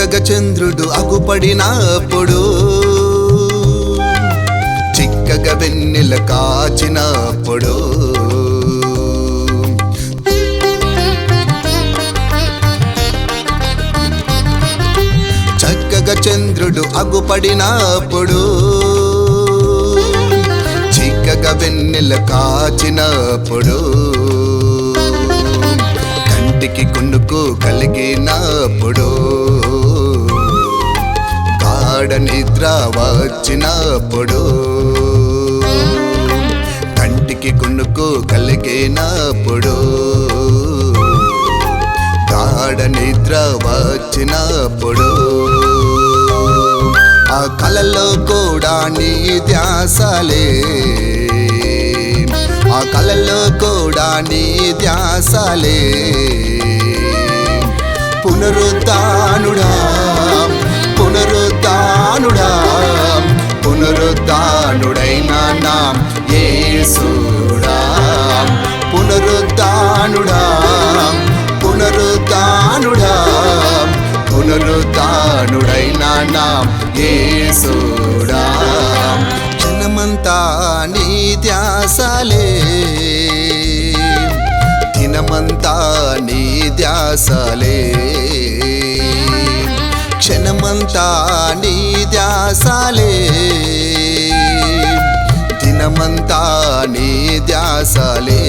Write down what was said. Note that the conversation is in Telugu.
చక్కగా చంద్రుడు అగుపడినప్పుడు చిక్కగా వెన్నెల కాచినప్పుడు. చక్కగా చంద్రుడు అగుపడినప్పుడు చిక్కగా వెన్నెల కాచినప్పుడు. కంటికి కొనుక్కు కలిగినప్పుడు. గాఢ నిద్ర వచ్చినప్పుడు కంటికి కొనుక్కు కలిగినప్పుడు గాఢ నిద్ర వచ్చినప్పుడు ఆ కలలో కూడా నీ ధ్యాసలే. ఆ కలలో కూడా నీ ధ్యాసలే. పునరుద్ధా పునరుద్ధానుడైన నాం యేసుడా క్షణమంతా నీ ధ్యాసలే దినమంతా నీ ధ్యాసలే క్షణమంతా నీ ధ్యాసలే దినమంతా నీ ధ్యాసలే